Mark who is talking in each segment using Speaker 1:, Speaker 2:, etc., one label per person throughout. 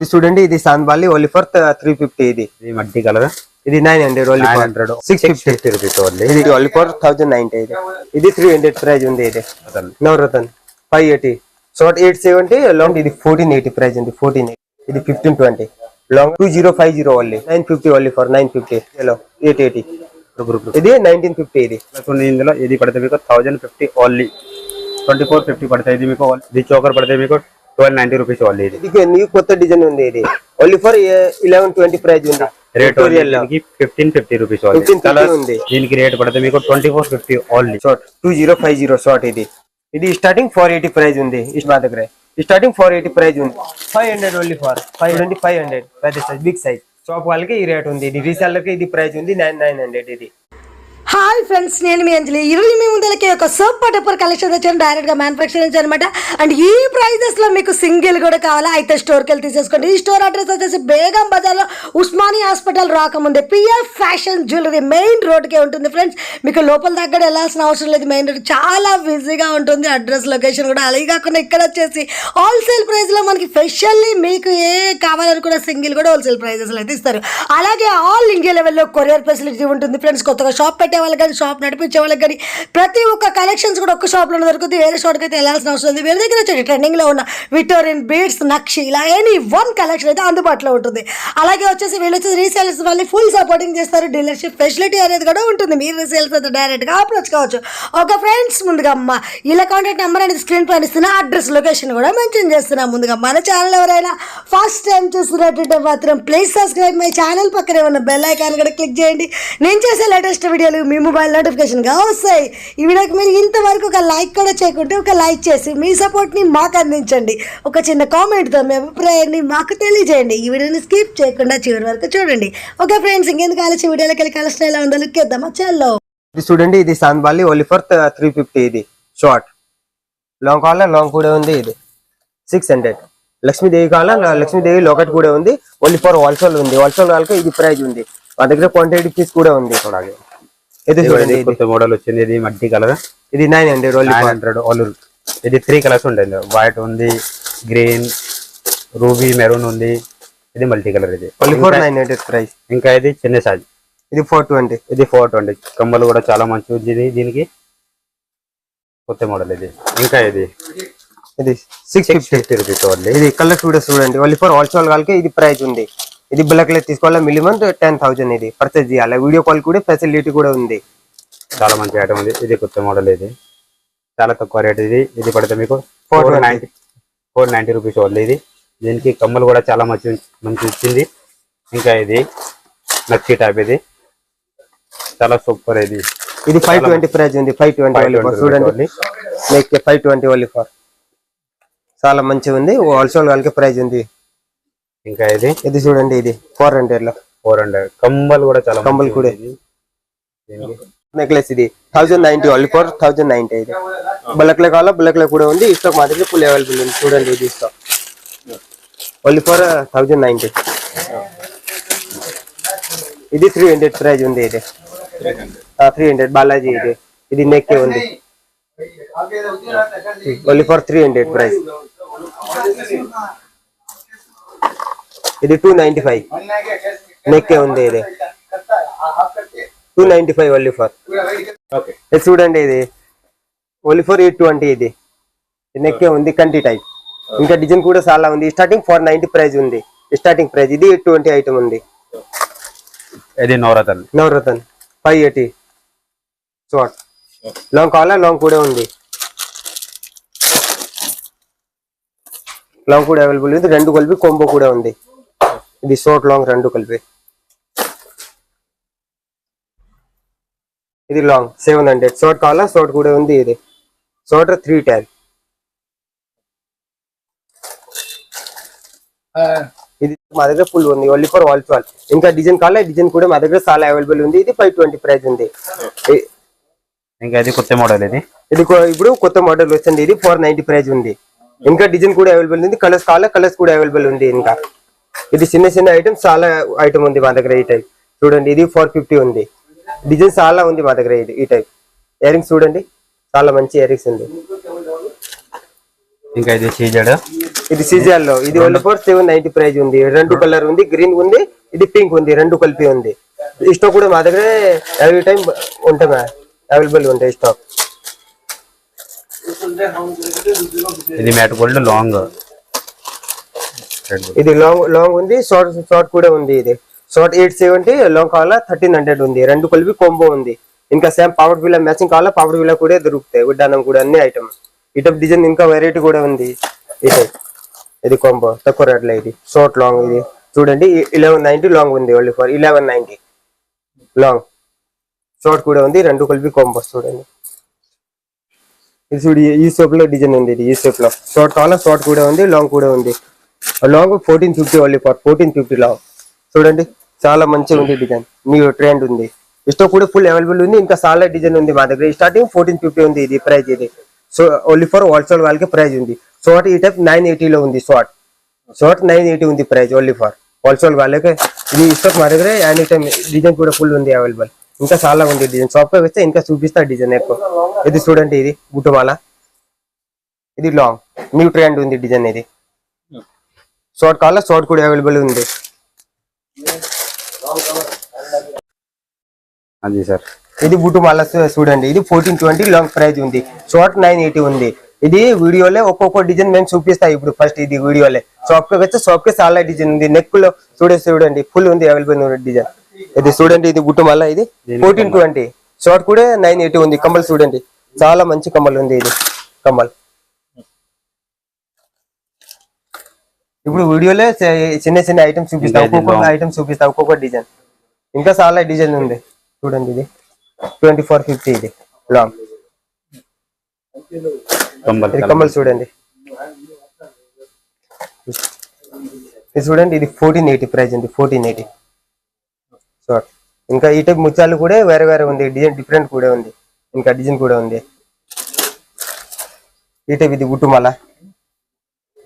Speaker 1: ఇది చూడండి ఇది సాంబాలి ఓన్లీ ఫర్ త్రీ ఫిఫ్టీ ఇది.
Speaker 2: మట్టి కలర్
Speaker 1: ఇది nine hundred only
Speaker 2: hundred
Speaker 1: six fifty
Speaker 2: rupees only
Speaker 1: ఇది ఓన్లీ ఫర్ థౌజండ్ నైన్టీ ఇది. ఇది త్రీ హండ్రెడ్ ప్రైజ్ ఉంది ఇది. Navratan. Five eighty short eight seventy long ఇది ఫోర్టీన్ ఎయిటీ ప్రైజ్ ఉంది ఫోర్టీన్ ఇది fifteen twenty long two zero five zero only nine fifty only for nine fifty hello eight eighty ఇది nineteen fifty ఇది.
Speaker 2: ఇందులో ఇది పడితే మీకు thousand fifty only twenty four fifty పడతాయి ఇది మీకు ఇది చోకర్ పడితే మీకు ట్వెల్వ్ నైన్టీ రూపీస్ ఓన్లీ ఇది.
Speaker 1: ఇది న్యూ కొత్త డిజైన్ ఉంది ఇది. Only for eleven twenty price ఉంది.
Speaker 2: రేట్
Speaker 1: Victorial లో.
Speaker 2: దీనికి ఫిఫ్టీన్ ఫిఫ్టీ రూపీస్
Speaker 1: 1550 ఉంది.
Speaker 2: దీనికి రేట్ పడితే మీకు twenty four fifty only
Speaker 1: short two zero five zero short ఇది. ఇది స్టార్టింగ్ ఫోర్ ఎయిటీ ప్రైజ్ ఉంది. మా దగ్గర. స్టార్టింగ్ ఫోర్ ఎయిటీ ప్రైజ్ ఉంది. Five hundred only for five twenty five hundred పెద్ద సైజ్ బిగ్ సైజ్ షాప్ వాళ్ళకి ఈ రేట్ ఉంది. ఇది రీసెల్లర్కి ఇది ప్రైజ్ ఉంది. నైన్ నైన్ హండ్రెడ్ ఇది.
Speaker 3: హాయ్ ఫ్రెండ్స్ నేను మీ అంజలి. ఈరోజు మీ ముందలకి ఒక సూపర్ డూపర్ కలెక్షన్ వచ్చాను డైరెక్ట్గా మ్యానుఫ్యాక్చర్ నుంచి అనమాట అండ్ ఈ ప్రైజెస్లో మీకు సింగిల్ కూడా కావాలా? అయితే స్టోర్కి వెళ్ళి తీసేసుకోండి. ఈ స్టోర్ అడ్రస్ వచ్చేసి బేగం బజార్లో ఉస్మాని హాస్పిటల్ రాకముందే పిఎఫ్ ఫ్యాషన్ జ్యువెలరీ మెయిన్ రోడ్కే ఉంటుంది ఫ్రెండ్స్. మీకు లోపల దగ్గర వెళ్ళాల్సిన అవసరం లేదు. మెయిన్ రోడ్ చాలా బిజీగా ఉంటుంది. అడ్రస్ లొకేషన్ కూడా అలాగే కాకుండా ఇక్కడ వచ్చేసి హోల్సేల్ ప్రైస్లో మనకి స్పెషల్లీ మీకు ఏ కావాలనుకున్న సింగిల్ కూడా హోల్సేల్ ప్రైజెస్లో అయితే ఇస్తారు. అలాగే ఆల్ ఇండియా లెవెల్లో కొరియర్ ఫెసిలిటీ ఉంటుంది ఫ్రెండ్స్. కొత్తగా షాప్ పెట్టి వాళ్ళకి కానీ షాప్ నడిపించే వాళ్ళకి కానీ ప్రతి ఒక్క కలెక్షన్స్ కూడా ఒక్క షాప్లో దొరుకుతుంది వేరే షాప్కి అయితే వెళ్ళాల్సిన అవసరం లేదు. వేరే దగ్గర వచ్చేది ట్రెండింగ్లో ఉన్న విటోరియన్ బీడ్స్ నక్షి ఇలా ఎనీ వన్ కలెక్షన్ అయితే అందుబాటులో ఉంటుంది. అలాగే వచ్చేసి వీళ్ళు వచ్చేసి రీసేల్స్ వాళ్ళని ఫుల్ సపోర్టింగ్ చేస్తారు. డీలర్షిప్ ఫెసిలిటీ అనేది కూడా ఉంటుంది. మీరు రీసేల్స్ అయితే డైరెక్ట్గా అప్రోచ్ కావచ్చు. ఒక ఫ్రెండ్స్ ముందుగా అమ్మ ఇలా కాంటాక్ట్ నెంబర్ అనేది స్క్రీన్ పైన ఇస్తున్నా అడ్రస్ లొకేషన్ కూడా మెన్షన్ చేస్తున్నా ముందుగా మన ఛానల్ ఎవరైనా ఫస్ట్ టైం చూస్తున్నట్టుంటే మాత్రం ప్లీజ్ సబ్స్క్రైబ్ మై ఛానల్ పక్కనే ఉన్న బెల్ ఐకాన్ కూడా క్లిక్ చేయండి. నేను చేసే లేటెస్ట్ వీడియోలు మీ మొబైల్ నోటిఫికేషన్గా వస్తాయి. ఈ వీడియోకి మీరు ఇంతవరకు ఒక లైక్ కూడా చేయకుంటే ఒక లైక్ చేసి మీ సపోర్ట్ని మాకు అందించండి. ఒక చిన్న కామెంట్తో మీ అభిప్రాయాన్ని మాకు తెలియజేయండి. ఈ వీడియోని స్కిప్ చేయకుండా చివరి వరకు చూడండి. ఓకే ఫ్రెండ్స్ ఇంకెందుకు ఆలోచన వీడియోలోకి వెళ్ళి కలెక్షన్ ఎలా ఉందో లుక్ ఇద్దామా చల్లో.
Speaker 1: ఇది చూడండి ఇది సాంబాలి ఓన్లీ ఫర్ త్రీ ఫిఫ్టీ ఇది. షార్ట్ లాంగ్ కావాలా? లాంగ్ కూడా ఉంది ఇది. సిక్స్ హండ్రెడ్ లక్ష్మీదేవి కావాలా? లక్ష్మీదేవి లోకట్ కూడా ఉంది. ఓన్లీ ఫర్ వాల్సోల్ ఉంది. వాల్సోల్ వాళ్ళకి ఇది ప్రైజ్ ఉంది. మా దగ్గర క్వాంటిటీ పీస్ కూడా ఉంది
Speaker 2: అలాగే
Speaker 1: ఇది చూడండి
Speaker 2: కొత్త మోడల్ వచ్చింది ఇది మట్టి కలర్
Speaker 1: ఇది nine hundred
Speaker 2: nine hundred all ఇది త్రీ కలర్స్ ఉంటాయి వైట్ ఉంది గ్రీన్ రూబీ మెరూన్ ఉంది. ఇది మల్టీ కలర్ ఇది.
Speaker 1: ఫర్ నైన్ హండ్రెడ్ ప్రైస్
Speaker 2: ఇంకా ఇది చిన్న సైజ్
Speaker 1: ఇది ఫోర్ ట్వంటీ
Speaker 2: ఇది ఫోర్ ట్వంటీ కమ్మలు కూడా చాలా మంచి ఉంది ఇది దీనికి. కొత్త మోడల్ ఇది. ఇంకా ఇది.
Speaker 1: ఇది six fifty
Speaker 2: fifty rupees only
Speaker 1: ఇది కలర్ కూడా చూడండి. ఓన్లీ ఫర్ వాల్సోల్ వాళ్ళకి ఇది ప్రైజ్ ఉంది. ఇది బ్లాక్ కలర్ తీసుకోవాలా? మినిమం టెన్ థౌసండ్ ఇది పర్చేజ్ చేయాలి? వీడియో కాల్ కూడా ఫెసిలిటీ కూడా ఉంది.
Speaker 2: చాలా మంచి ఐటమ్ ఉంది. ఇది కొత్త మోడల్ ఇది. చాలా తక్కువ రేట్ ఇది. ఇది పడితే మీకు four. Ninety four ninety rupees only ఇది. దీనికి కమ్మలు కూడా చాలా మంచి మంచి ఇచ్చింది. ఇంకా ఇది నక్షి టైప్ ఇది. చాలా సూపర్ ఇది.
Speaker 1: ఇది ఫైవ్ ట్వంటీ ప్రైజ్ ఉంది. ఫైవ్ ట్వంటీ చూడండి ఫైవ్ ట్వంటీ ఓన్లీ ఫర్ చాలా మంచిగా ఉంది. హోల్సేల్ వాళ్ళకి ప్రైజ్ ఉంది.
Speaker 2: ఇంకా ఇది?
Speaker 1: ఇది చూడండి ఇది ఫోర్ హండ్రెడ్లో.
Speaker 2: ఫోర్ హండ్రెడ్ కంబలు కూడా చాలా
Speaker 1: కంబలు కూడా. నెక్లెస్ ఇది thousand ninety only for thousand ninety ఇది. బ్లాక్లో కావాలా? బ్లాక్లో కూడా ఉంది. ఈ స్టాక్ ఫుల్ అవైలబుల్ ఉంది. చూడండి ఇది stock only for thousand ninety ఇది త్రీ హండ్రెడ్ ప్రైజ్ ఉంది ఇది. త్రీ హండ్రెడ్ బాలాజీ ఇది. ఇది నెక్ ఉంది. Only for three hundred price ఇది టూ నైన్టీ ఫైవ్ నెక్ ఉంది ఇది. Two ninety five only for ఇది చూడండి ఇది. ఓన్లీ ఫర్ ఎయిట్ ట్వంటీ ఇది. నెక్ ఉంది కంటి టైప్ ఇంకా డిజైన్ కూడా చాలా ఉంది. స్టార్టింగ్ ఫోర్ నైన్టీ ప్రైస్ ఉంది. స్టార్టింగ్ ప్రైస్ ఇది ఎయిట్ ట్వంటీ ఐటమ్ ఉంది.
Speaker 2: ఇది Navratna.
Speaker 1: Navratan. Five eighty short long కావాలా? లాంగ్ కూడా ఉంది. లాంగ్ కూడా అవైలబుల్ ఉంది. రెండు కలిపి కొంబో కూడా ఉంది. ఇది షార్ట్ లాంగ్ రెండు కలిపి. ఇది లాంగ్ సెవెన్ హండ్రెడ్ షార్ట్ కావాలా? షార్ట్ కూడా ఉంది ఇది. షార్ట్ త్రీ టెన్ ఇది మా దగ్గర ఫుల్ ఉంది. ఓన్లీ ఫర్ వాల్ వాల్ ఇంకా డిజైన్ కావాలా? డిజైన్ కూడా మా దగ్గర చాలా అవైలబుల్ ఉంది. ఇది ఫైవ్ ట్వంటీ ప్రైస్ ఉంది.
Speaker 2: ఇంకా ఇది కొత్త మోడల్ ఇది?
Speaker 1: ఇది ఇప్పుడు కొత్త మోడల్ వచ్చింది. ఇది ఫోర్ నైన్టీ ప్రైస్ ఉంది. ఇంకా డిజైన్ కూడా అవైలబుల్ ఉంది. కలర్స్ కావాలా? కలర్స్ కూడా అవైలబుల్ ఉంది ఇంకా. ఇది చిన్న చిన్న ఐటమ్స్ చాలా ఐటమ్ ఉంది మా దగ్గర ఈ టైప్ చూడండి ఇది ఫోర్ ఫిఫ్టీ ఉంది. డిజైన్ చాలా ఉంది మా దగ్గర ఇది ఈ టైప్ ఇయర్ రింగ్స్ చూడండి చాలా మంచి ఇయర్ రింగ్స్ ఉంది.
Speaker 2: ఇంకా ఇది సీజెడ్.
Speaker 1: ఇది సీజన్లో ఇది only four seven ninety price ఉంది. రెండు కలర్ ఉంది గ్రీన్ ఉంది ఇది పింక్ ఉంది రెండు కలిపి ఉంది. స్టాక్ కూడా మా దగ్గర ఎవ్రీ టైం ఉంటుంది? అవైలబుల్ ఉంటాయి స్టాక్
Speaker 2: ఇది మ్యాట్ గోల్డ్ లాంగ్
Speaker 1: ఇది లాంగ్ లాంగ్ ఉంది షార్ట్ షార్ట్ కూడా ఉంది ఇది. షార్ట్ ఎయిట్ సెవెంటీ లాంగ్ కావాలా థర్టీన్ హండ్రెడ్ ఉంది. రెండు కలిపి కొంబో ఉంది. ఇంకా సేమ్ పవర్ వీల్ మ్యాచింగ్ కావాలా పవర్ బిల్ కూడా దొరుకుతాయి. ఉడ్డానం కూడా అన్ని ఐటమ్ ఇటప్ డిజైన్ ఇంకా వెరైటీ కూడా ఉంది. ఇది. ఇది కొంబో తక్కువ రేట్లో ఇది. షార్ట్ లాంగ్ ఇది. చూడండి ఇలెవెన్ నైన్టీ లాంగ్ ఉంది only for eleven ninety long short కూడా ఉంది రెండు కలిపి కొంబో చూడండి. ఇది చూడు ఈ- ఈ షేప్లో డిజైన్ ఉంది ఇది ఈ షేప్లో. షార్ట్ కావాలా షార్ట్ కూడా ఉంది లాంగ్ కూడా ఉంది. Long fourteen fifty only for fourteen fifty long చూడండి చాలా మంచిగా ఉంది డిజైన్ న్యూ ట్రెండ్ ఉంది. స్టాక్ కూడా ఫుల్ అవైలబుల్ ఉంది ఇంకా చాలా డిజైన్ ఉంది మా దగ్గర. స్టార్టింగ్ ఫోర్టీన్ ఫిఫ్టీ ఉంది ఇది ప్రైస్ ఇది. సో ఓన్లీ ఫర్ హోల్సేల్ వాళ్ళకి ప్రైజ్ ఉంది. షార్ట్ ఈ టైప్ నైన్లో ఉంది షార్ట్ షార్ట్ నైన్ ఎయిటీ ఉంది ప్రైస్ ఓన్లీ ఫర్ హోల్సేల్ వాళ్ళకి. ఇది స్టాక్ మా దగ్గర ఎనీ టైం డిజైన్ కూడా ఫుల్ ఉంది అవైలబుల్ ఇంకా చాలా ఉంది డిజైన్ షాప్ వస్తే ఇంకా చూపిస్తా డిజైన్ ఎక్కువ. ఇది చూడండి ఇది గుట్టుమాల. ఇది లాంగ్ న్యూ ట్రెండ్ ఉంది డిజైన్ ఇది. షార్ట్ కావాలా? షార్ట్ కూడా అవైలబుల్ ఉంది.
Speaker 2: అది సార్.
Speaker 1: ఇది బుట్టు మళ్ళా చూడండి. ఇది ఫోర్టీన్ ట్వంటీ లాంగ్ ప్రైస్ ఉంది. షార్ట్ నైన్ ఎయిటీ ఉంది. ఇది వీడియోలో ఒక్కొక్క డిజైన్ మేము చూపిస్తా ఇప్పుడు ఫస్ట్ ఇది వీడియోలే. షాప్కి వచ్చి షాప్కి చాలా డిజైన్ ఉంది. నెక్లో చూడే చూడండి. ఫుల్ ఉంది అవైలబుల్ ఉంది డిజైన్. ఇది చూడండి ఇది బుట్టు మళ్ళా ఇది ఫోర్టీన్ ట్వంటీ షార్ట్ కూడా నైన్ ఎయిటీ ఉంది. కమ్మల్ చూడండి. చాలా మంచి కమ్మల్ ఉంది ఇది. కమ్మల్ ఇప్పుడు వీడియోలో చిన్న చిన్న ఐటమ్స్ చూపిస్తా. ఒక్కొక్క
Speaker 2: long.
Speaker 1: ఐటమ్ చూపిస్తా. ఒక్కొక్క డిజైన్ ఇంకా చాలా డిజైన్ ఉంది. చూడండి ఇది. ట్వంటీ ఫోర్ ఫిఫ్టీ ఇది లాంగ్ కమ్మలు చూడండి. ఇది చూడండి ఇది ఫోర్టీన్ ఎయిటీ ప్రైస్ ఉంది ఫోర్టీన్ ఎయిటీ సో ఇంకా ఈ టైప్ ముత్యాలు కూడా వేరే వేరే ఉంది. డిజైన్ డిఫరెంట్ కూడా ఉంది. ఇంకా డిజైన్ కూడా ఉంది. ఈ టైప్ ఇది గుట్టుమాల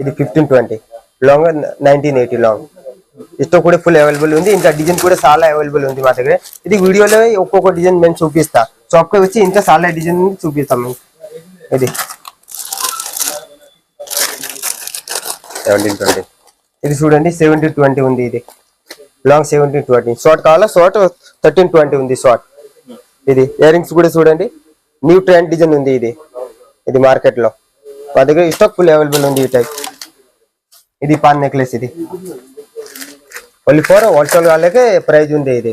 Speaker 1: ఇది fifteen twenty long nineteen eighty long ఇష్టం కూడా ఫుల్ అవైలబుల్ ఉంది ఇంకా డిజైన్ కూడా చాలా అవైలబుల్ ఉంది మా దగ్గర ఇది వీడియోలో ఒక్కొక్క డిజైన్ మేము చూపిస్తా షాప్కి వచ్చి ఇంత చాలా డిజైన్ చూపిస్తాం మేము ఇది
Speaker 2: సెవెంటీన్ ట్వంటీ
Speaker 1: ఇది చూడండి సెవెంటీ ట్వంటీ ఉంది ఇది లాంగ్ సెవెంటీన్ ట్వంటీ షార్ట్ కావాలా షార్ట్ థర్టీన్ ట్వంటీ ఉంది షార్ట్ ఇది ఇయర్ రింగ్స్ కూడా చూడండి న్యూ ట్రెండ్ డిజైన్ ఉంది ఇది ఇది మార్కెట్లో మా దగ్గర స్టాక్ ఫుల్ అవైలబుల్ ఉంది ఈ టైప్ ఇది పాన్ నెక్లెస్ ఇది. ఓన్లీ ఫోర్ హోల్సేల్ వాళ్ళకే ప్రైజ్ ఉంది ఇది.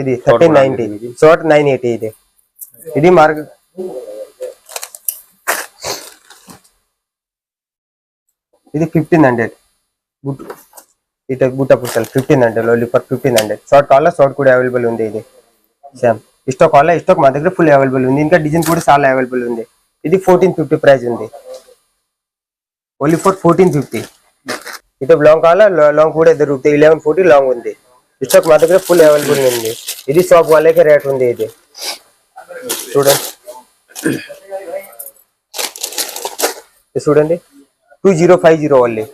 Speaker 1: ఇది thirteen ninety short nine eighty ఇది. ఇది మార్కెట్ ఇది ఫిఫ్టీన్ హండ్రెడ్ బుట్ ఇటు బుట్ట పుస్తలు fifteen hundred only for fifteen hundred short కావాలా షార్ట్ కూడా అవైలబుల్ ఉంది ఇది. సేమ్ స్టాక్ కావాలా ఇస్టాక్ మా దగ్గర ఫుల్ అవైలబుల్ ఉంది. ఇంకా డిజైన్ కూడా చాలా అవైలబుల్ ఉంది. ఇది ఫోర్టీన్ ఫిఫ్టీ ప్రైస్ ఉంది. ఓన్లీ ఫర్ ఫోర్టీన్ ఫిఫ్టీ ఇటు లాంగ్ కావాలా లాంగ్ కూడా దొరుకుతాయి ఇలెవెన్ ఫోర్టీ లాంగ్ ఉంది. స్టాక్ మా దగ్గర ఫుల్ అవైలబుల్ ఉంది. ఇది షాప్ వాళ్ళకే రేట్ ఉంది ఇది. చూడండి. చూడండి. Two zero five zero only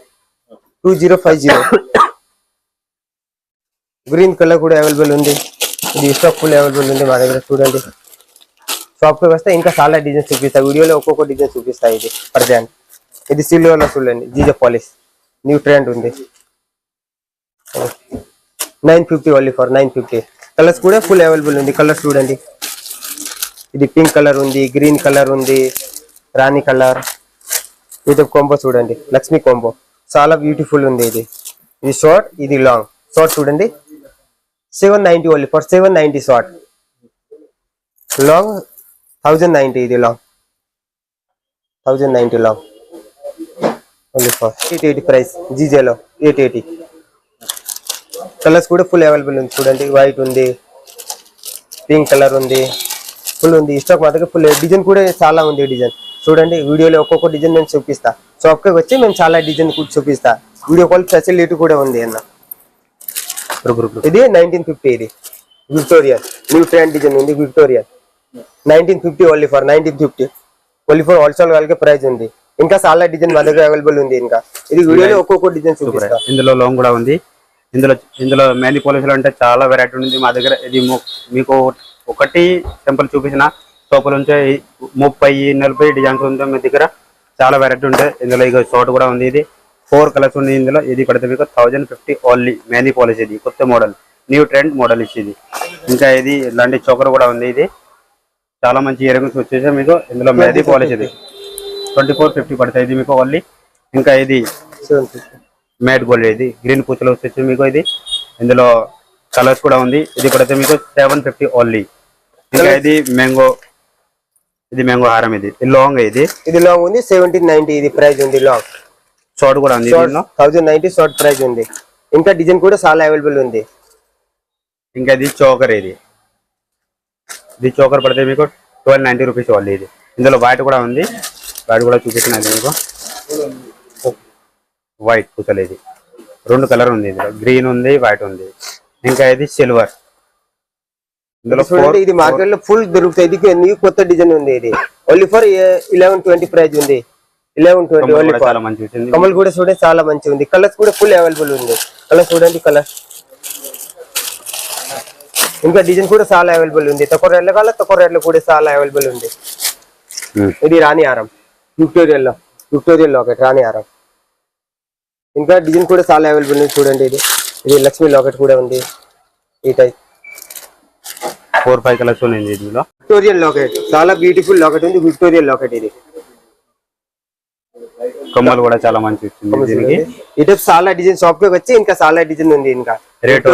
Speaker 1: two zero five zero green colour కూడా అవైలబుల్ ఉంది. ఇది స్టాక్ ఫుల్ అవైలబుల్ ఉంది మా దగ్గర చూడండి. షాప్కి వస్తే ఇంకా చాలా డిజైన్ చూపిస్తా. వీడియోలో ఒక్కొక్క డిజైన్ చూపిస్తా ఇది. ప్రజాన్ని ఇది సిల్వర్లో చూడండి. GJ polish. న్యూ ట్రెండ్ ఉంది. Nine fifty only for nine fifty. Colours కూడా ఫుల్ అవైలబుల్ ఉంది. కలర్స్ చూడండి. ఇది పింక్ కలర్ ఉంది గ్రీన్ కలర్ ఉంది రాణి కలర్ ఇది కాంబో చూడండి. లక్ష్మి కొంబో చాలా బ్యూటిఫుల్ ఉంది ఇది. ఇది షార్ట్ ఇది లాంగ్ షార్ట్ చూడండి. Seven ninety only for seven ninety short long thousand ninety ఇది long thousand ninety long only for eight eighty price జీజేలో eight eighty colours కూడా ఫుల్ అవైలబుల్ ఉంది చూడండి. వైట్ ఉంది. పింక్ కలర్ ఉంది. ఫుల్ ఉంది. Stock మా దగ్గర ఫుల్ డిజైన్ కూడా చాలా ఉంది డిజైన్ చూడండి వీడియోలో ఒక్కొక్క డిజైన్ నేను చూపిస్తా. షాప్కి వచ్చి మేము చాలా డిజైన్ కూడా చూపిస్తా. వీడియో కాల్ ఫెసిలిటీ కూడా ఉంది అన్న. ఇది నైన్టీన్ ఫిఫ్టీ ఇది. విక్టోరియన్ న్యూ ట్రెండ్ డిజైన్ ఉంది Victorian nineteen fifty only for nineteen fifty only for wholesale వాళ్ళకి ప్రైస్ ఉంది. ఇంకా చాలా డిజైన్ మా దగ్గర అవైలబుల్ ఉంది ఇంకా. ఇది వీడియోలో ఒక్కొక్క డిజైన్ చూపిస్తా.
Speaker 2: ఇందులో లోన్ కూడా ఉంది. ఇందులో ఇందులో మెహందీ పోలీసులు అంటే చాలా వెరైటీ ఉంది మా దగ్గర. ఇది మీకు ఒకటి టెంపుల్ చూపించిన సోపుల నుంచి ముప్పై నలభై డిజైన్స్ ఉంది మీ దగ్గర చాలా వెరైటీ ఉంటాయి ఇందులో ఇక షార్ట్ కూడా ఉంది ఇది. ఫోర్ కలర్స్ ఉంది ఇందులో. ఇది పడితే మీకు thousand fifty only mehndi polish ఇది. కొత్త మోడల్ న్యూ ట్రెండ్ మోడల్ ఇది. ఇంకా ఇది ఇలాంటి చోకర్ కూడా ఉంది ఇది. చాలా మంచి ఇయర్ రింగ్స్ వచ్చేసి మీకు. ఇందులో మెహందీ పాలిష్ ఇది. ట్వంటీ ఫోర్ ఫిఫ్టీ పడతాయి. ఇది మీకు ఓన్లీ. ఇంకా ఇది మ్యాట్ గోల్డ్ ఇది. గ్రీన్ పూచలు వచ్చేసి మీకు ఇది. ఇందులో కలర్స్ కూడా ఉంది. ఇది పడితే మీకు సెవెన్ ఫిఫ్టీ ఓన్లీ ఇంకా ఇది మ్యాంగో ఇది మ్యాంగో హారం ఇది. లాంగ్ ఇది.
Speaker 1: ఇది లాంగ్ ఉంది. సెవెంటీన్ నైన్టీ ఇది ప్రైస్ ఉంది లాంగ్
Speaker 2: షార్ట్ కూడా ఉంది
Speaker 1: థౌజండ్ నైన్టీ షార్ట్ ప్రైస్ ఉంది. ఇంకా డిజైన్ కూడా చాలా అవైలబుల్ ఉంది.
Speaker 2: ఇంకా ఇది చోకర్ ఇది. ఇది చోకర్ పడితే మీకు ట్వెల్వ్ నైన్టీ రూపీస్ ఓన్లీ ఇది. ఇందులో వైట్ కూడా ఉంది. వైట్ కూడా చూపిస్తున్నాను మీకు. వైట్ పూసలు ఇది. రెండు కలర్ ఉంది ఇందులో. గ్రీన్ ఉంది వైట్ ఉంది. ఇంకా ఇది సిల్వర్.
Speaker 1: ఇది మార్కెట్లో ఫుల్ దొరుకుతాయి. ఇది కొత్త డిజైన్ ఉంది ఇది. Only for eleven twenty price ఉంది. ఇలెవెన్ ట్వంటీ ఓన్లీ
Speaker 2: చాలా మంచి
Speaker 1: కమల్ కూడా చూడండి చాలా మంచిగా ఉంది. కలర్స్ కూడా ఫుల్ అవైలబుల్ ఉంది. కలర్ చూడండి కలర్ ఇంకా డిజైన్ కూడా చాలా అవైలబుల్ ఉంది. తక్కువ రేట్ల కాల తక్కువ రేట్లో కూడా చాలా అవైలబుల్ ఉంది. ఇది రాణి హారం విక్టోరియల్లో విక్టోరియల్ లాకెట్ రాణి హారం ఇంకా డిజైన్ కూడా చాలా అవైలబుల్ ఉంది చూడండి ఇది. ఇది లక్ష్మీ లాకెట్ కూడా ఉంది. ఈ టైప్
Speaker 2: ఫోర్ ఫైవ్ కలర్స్ ఉన్నాయి ఇందులో
Speaker 1: విక్టోరియల్ లాకెట్ చాలా బ్యూటిఫుల్ లాకెట్ ఉంది. విక్టోరియల్ లాకెట్ ఇది.
Speaker 2: కమ్మలు కూడా చాలా మంచి వచ్చింది దీనికి.
Speaker 1: ఈ టైప్ చాలా డిజైన్ షాప్కి వచ్చి ఇంకా చాలా డిజైన్ ఉంది ఇంకా.
Speaker 2: Rate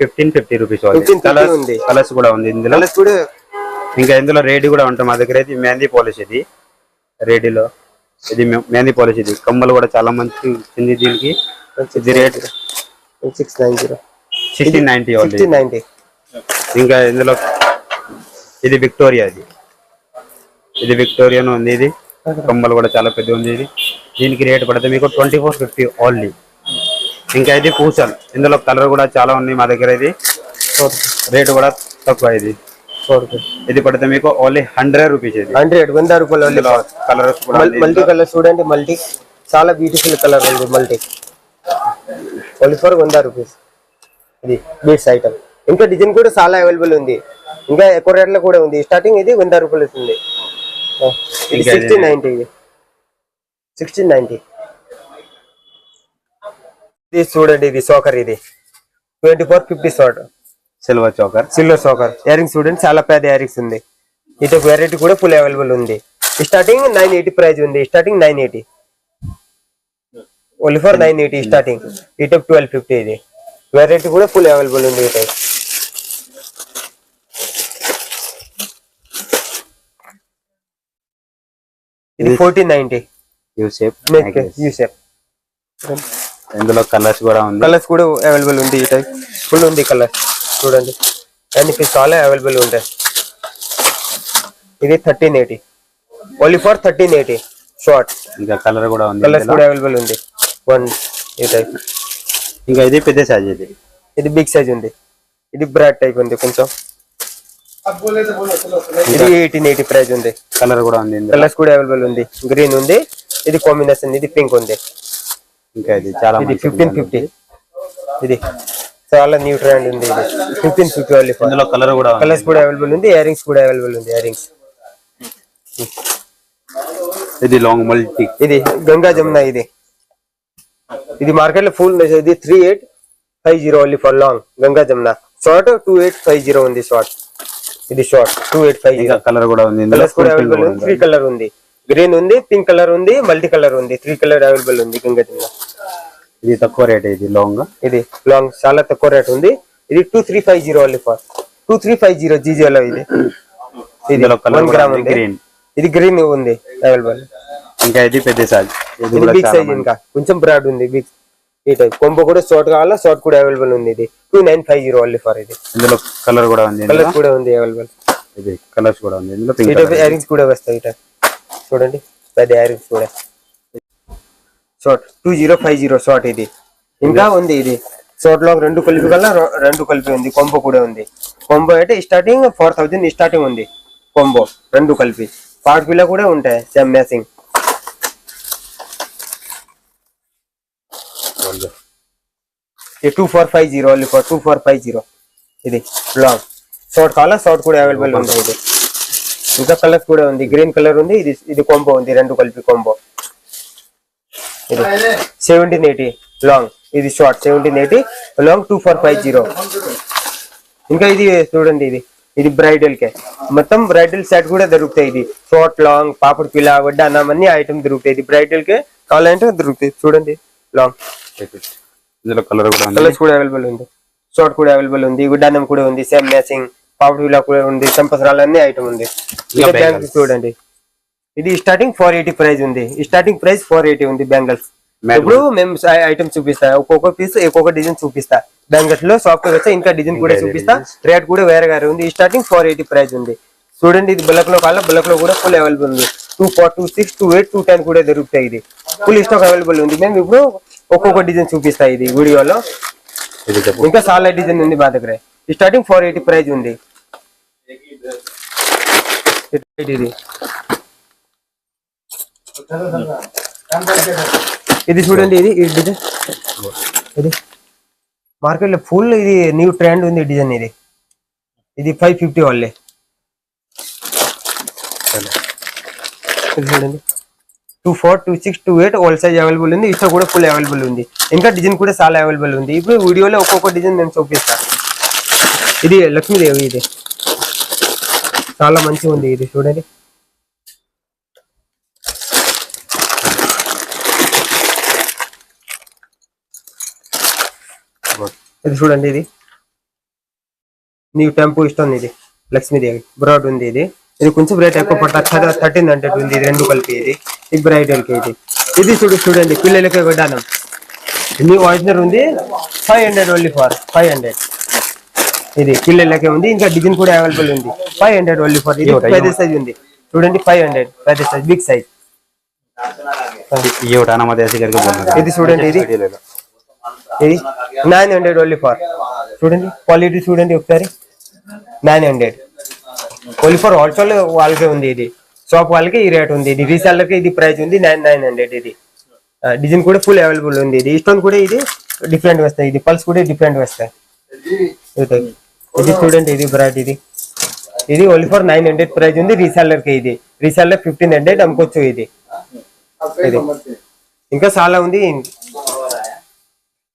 Speaker 2: fifteen fifty rupees
Speaker 1: 1550
Speaker 2: colours కూడా ఉంది ఇందులో.
Speaker 1: కూడా
Speaker 2: ఇంకా ఇందులో రేడి కూడా ఉంటాయి మా దగ్గర. అయితే మెహందీ పాలిష్ ఇది. రేడిలో. ఇది మెహందీ పాలిష్ ఇది. కమ్మలు కూడా చాలా మంచి వచ్చింది దీనికి. ఇది rate
Speaker 1: six nine zero.
Speaker 2: Sixteen ninety only.
Speaker 1: Sixteen ninety.
Speaker 2: ఇంకా ఇందులో ఇది విక్టోరియా ఇది. ఇది విక్టోరియన్ ఉంది ఇది. కమ్మలు కూడా చాలా పెద్ద ఉంది ఇది. దీనికి రేట్ పడితే మీకు ట్వంటీ ఫోర్ ఫిఫ్టీ ఓన్లీ. ఇంకా ఇది పూసల్. ఇందులో కలర్ కూడా చాలా ఉన్నాయి మా దగ్గర ఇది. రేట్ కూడా తక్కువ ఇది. ఇది పడితే మీకు ఓన్లీ హండ్రెడ్ రూపీస్ ఇది.
Speaker 1: హండ్రెడ్ వంద రూపాయలు
Speaker 2: కలర్స్ ఉంది.
Speaker 1: మల్టీ కలర్ చూడండి మల్టీ చాలా బ్యూటిఫుల్ కలర్ ఉంది మల్టీ ఓన్లీ ఫర్ వంద రూపీస్ ఇది బీట్స్ ఐటమ్ ఇంకా డిజైన్ కూడా చాలా అవైలబుల్ ఉంది. ఇంకా ఎక్కువ రేట్లో కూడా ఉంది. స్టార్టింగ్ ఇది వంద రూపాయలు ఇది- సిక్స్టీన్ నైన్టీ ఇది. సిక్స్టీన్ నైన్టీ ఇది చూడండి ఇది సోకర్ ఇది. Twenty four fifty short
Speaker 2: silver choker
Speaker 1: silver choker earrings చూడండి చాలా పెద్ద ఇయరింగ్స్ ఉంది. ఇటు వెరైటీ కూడా ఫుల్ అవైలబుల్ ఉంది. స్టార్టింగ్ నైన్ ఎయిటీ ప్రైస్ ఉంది. Starting nine eighty only for nine eighty starting ఇటు ట్వెల్వ్ ఫిఫ్టీ ఇది. వెరైటీ కూడా ఫుల్ అవైలబుల్ ఉంది ఇటు. ఇది ఫోర్టీన్ నైన్టీ
Speaker 2: యూ షేప్
Speaker 1: యూసెఫ్
Speaker 2: ఇందులో కలర్స్ కూడా ఉంది.
Speaker 1: కలర్స్ కూడా అవైలబుల్ ఉంది ఈ టైప్ ఫుల్ ఉంది కలర్ చూడండి. అన్ని పీస్ చాలా అవైలబుల్ ఉంటాయి. ఇది thirteen eighty only for thirteen eighty short
Speaker 2: ఇంకా కలర్ కూడా ఉంది
Speaker 1: కలర్స్
Speaker 2: ఇందులో.
Speaker 1: కూడా అవైలబుల్ ఉంది. వన్ ఈ టైప్
Speaker 2: ఇంకా ఇది పెద్ద సైజ్ ఇది.
Speaker 1: ఇది బిగ్ సైజ్ ఉంది. ఇది బ్రాడ్ టైప్ ఉంది కొంచెం. ఇది ఎయిటీన్ ఎయిటీ ప్రైస్ ఉంది.
Speaker 2: కలర్ కూడా ఉంది.
Speaker 1: కలర్స్ కూడా అవైలబుల్ ఉంది. గ్రీన్ ఉంది. ఇది కాంబినేషన్ ఇది పింక్ ఉంది.
Speaker 2: ఇంకా ఇది చాలా
Speaker 1: ఇది. ఫిఫ్టీన్ ఫిఫ్టీ ఇది. చాలా న్యూ ట్రెండ్ ఉంది ఇది. ఫిఫ్టీన్ ఫిఫ్టీ ఫర్
Speaker 2: ఇందులో కలర్ కూడా.
Speaker 1: కలర్స్ కూడా అవైలబుల్ ఉంది ఇయర్ రింగ్స్ కూడా అవైలబుల్ ఉంది ఇయర్ రింగ్స్
Speaker 2: ఇది లాంగ్ మల్టీ
Speaker 1: ఇది గంగా జమున ఇది. ఇది మార్కెట్లో ఫుల్ ఇది three eight five zero only for long Ganga Jamuna short two eight five zero ఉంది షార్ట్ ఇది short two eight five zero
Speaker 2: colour కూడా ఉంది.
Speaker 1: కలర్స్ కూడా అవైలబుల్ ఉంది. త్రీ. కలర్ ఉంది. గ్రీన్ ఉంది. పింక్ కలర్ ఉంది మల్టీ కలర్ ఉంది. త్రీ కలర్ అవైలబుల్ ఉంది గంగా జమున
Speaker 2: ఇది తక్కువ రేట్ ఇది లాంగ్
Speaker 1: ఇది లాంగ్ చాలా తక్కువ రేట్ ఉంది. ఇది two three five zero for two three five zero జీజోలో ఇది. ఇది
Speaker 2: కలర్
Speaker 1: వన్ గ్రామ్
Speaker 2: ఉంది గ్రీన్
Speaker 1: ఇది గ్రీన్ ఉంది అవైలబుల్
Speaker 2: ఇంకా ఇది పెద్ద సైజ్ ఇది
Speaker 1: బిగ్ సైజ్ ఇంకా. కొంచెం బ్రాడ్ ఉంది బిగ్ ఈ టైప్ కొంబో కూడా షార్ట్ కావాలా షార్ట్ కూడా అవైలబుల్ ఉంది ఇది. Two nine five zero only for ఇది.
Speaker 2: ఇందులో కలర్ కూడా ఉంది.
Speaker 1: కలర్స్ కూడా ఉంది అవైలబుల్
Speaker 2: ఇది కలర్స్ కూడా ఉంది. ఇందులో
Speaker 1: ఈ
Speaker 2: పింక్
Speaker 1: టైప్ ఇయరింగ్స్ కూడా వస్తాయి ఈ టైప్ చూడండి పెద్ద ఇయరింగ్స్ కూడా. Short. Two zero five zero short ఇది. ఇంకా ఉంది ఇది. షార్ట్లో రెండు కలిపి కల్లా రొ- రెండు కలిపి ఉంది. కొంబో కూడా ఉంది. కొంబో అయితే స్టార్టింగ్ ఫోర్ థౌజండ్ స్టార్టింగ్ ఉంది. కొంబో రెండు కలిపి. పార్ట్ పిల్ల కూడా ఉంటాయి. Same matching two four five zero for two four five zero ఇది లాంగ్. షార్ట్ కావాలా? షార్ట్ కూడా అవైలబుల్ ఉంది ఇది. ఇంకా కలర్స్ కూడా ఉంది. గ్రీన్ కలర్ ఉంది. ఇది ఇది కాంబో ఉంది. రెండు కలిపి కాంబో. ఇది సెవెంటీన్ ఎయిటీ లాంగ్ ఇది short seventeen eighty long two four five zero ఇంకా ఇది చూడండి ఇది. ఇది బ్రైడల్ కే. మొత్తం బ్రైడల్ సెట్ కూడా దొరుకుతాయి ఇది. షార్ట్ లాంగ్ పాపడ్ పిల్ల వడ్డానం అన్ని ఐటమ్ దొరుకుతాయి. ఇది బ్రైడల్ కే కావాలంటే దొరుకుతాయి. చూడండి. లాంగ్
Speaker 2: ఇందులో కలర్ కూడా
Speaker 1: కలర్స్ కూడా అవైలబుల్ ఉంది. షార్ట్ కూడా అవైలబుల్ ఉంది. గుడ్డానం కూడా ఉంది. సేమ్ మ్యాచింగ్ పాపడ్ పిల్ల కూడా ఉంది. చంపసరాలు అన్ని ఐటమ్ ఉంది. చూడండి. ఇది స్టార్టింగ్ ఫోర్ ఎయిటీ ప్రైస్ ఉంది. స్టార్టింగ్ ప్రైస్ ఫోర్ ఎయిటీ ఉంది బ్యాంగిల్స్ ఇప్పుడు మేము ఐటమ్ చూపిస్తా. ఒక్కొక్క పీస్ ఒక్కొక్క డిజైన్ చూపిస్తా. బ్యాంగిల్స్లో సాఫ్ట్ వస్తే ఇంకా డిజైన్ కూడా చూపిస్తా. రేట్ కూడా వేరే వేరే ఉంది. స్టార్టింగ్ ఫోర్ ఎయిటీ ప్రైస్ ఉంది. చూడండి ఇది బుల్లక్లో కావాలా? బుల్లక్లో కూడా ఫుల్ అవైలబుల్ ఉంది. Two four two six two eight two ten కూడా దొరుకుతాయి ఇది. ఫుల్ స్టాక్ అవైలబుల్ ఉంది. మేము ఇప్పుడు ఒక్కొక్క డిజైన్ చూపిస్తా ఇది వీడియోలో. ఇంకా చాలా డిజైన్ ఉంది మా దగ్గర. స్టార్టింగ్ ఫోర్ ఎయిటీ ప్రైస్ ఉంది. ఇది ఇది చూడండి ఇది ఈ డిజైన్. ఇది. మార్కెట్లో ఫుల్ ఇది న్యూ ట్రెండ్ ఉంది డిజైన్ ఇది. ఇది ఫైవ్ ఫిఫ్టీ వాళ్ళే. ఇది చూడండి. Two four two six two eight all size available ఉంది ఇట్లా కూడా ఫుల్ అవైలబుల్ ఉంది. ఇంకా డిజైన్ కూడా చాలా అవైలబుల్ ఉంది. ఇప్పుడు వీడియోలో ఒక్కొక్క డిజైన్ నేను చూపిస్తా. ఇది లక్ష్మీదేవి ఇది. చాలా మంచిగా ఉంది ఇది చూడండి. ఇది చూడండి ఇది. నీకు టెంపో ఇష్టం ఇది. లక్ష్మీదేవి. బ్రాడ్ ఉంది ఇది. ఇది కొంచెం రేట్ ఎక్కువ పడుతుంది థర్టీన్ హండ్రెడ్ ఉంది. ఇది రెండు కలిపి ఇది. ఇది బ్రైడల్కి ఇది. ఇది చూడు చూడండి. పిల్లలకి విధానం. నీ ఒరిజినల్ ఉంది. Five hundred only for five hundred ఇది పిల్లలకే ఉంది. ఇంకా డిజైన్ కూడా అవైలబుల్ ఉంది. ఫైవ్ హండ్రెడ్ ఓన్లీ ఫార్ ఇది పెద్ద సైజ్ ఉంది. చూడండి ఫైవ్ హండ్రెడ్ పెద్ద సైజ్ బిగ్ సైజ్ ఇది చూడండి ఇది. ఇది నైన్ హండ్రెడ్ ఓన్లీ ఫర్ చూడండి క్వాలిటీ చూడండి ఒకసారి nine hundred only for wholesale వాళ్ళకే ఉంది ఇది షాప్ వాళ్ళకి ఈ రేట్ ఉంది ఇది రీసెల్లర్కి ఇది ప్రైస్ ఉంది నైన్ నైన్ హండ్రెడ్ ఇది డిజైన్ కూడా ఫుల్ అవైలబుల్ ఉంది ఇది స్టోన్ కూడా ఇది డిఫరెంట్ వస్తాయి ఇది పల్స్ కూడా డిఫరెంట్ వస్తాయి ఇది చూడండి ఇది బ్రాడ్ ఇది ఇది only for nine hundred price ఉంది రీసెల్లర్కి ఇది రీసెల్లర్ ఫిఫ్టీన్ హండ్రెడ్ అమ్ముకోవచ్చు ఇది ఇది ఇంకా చాలా ఉంది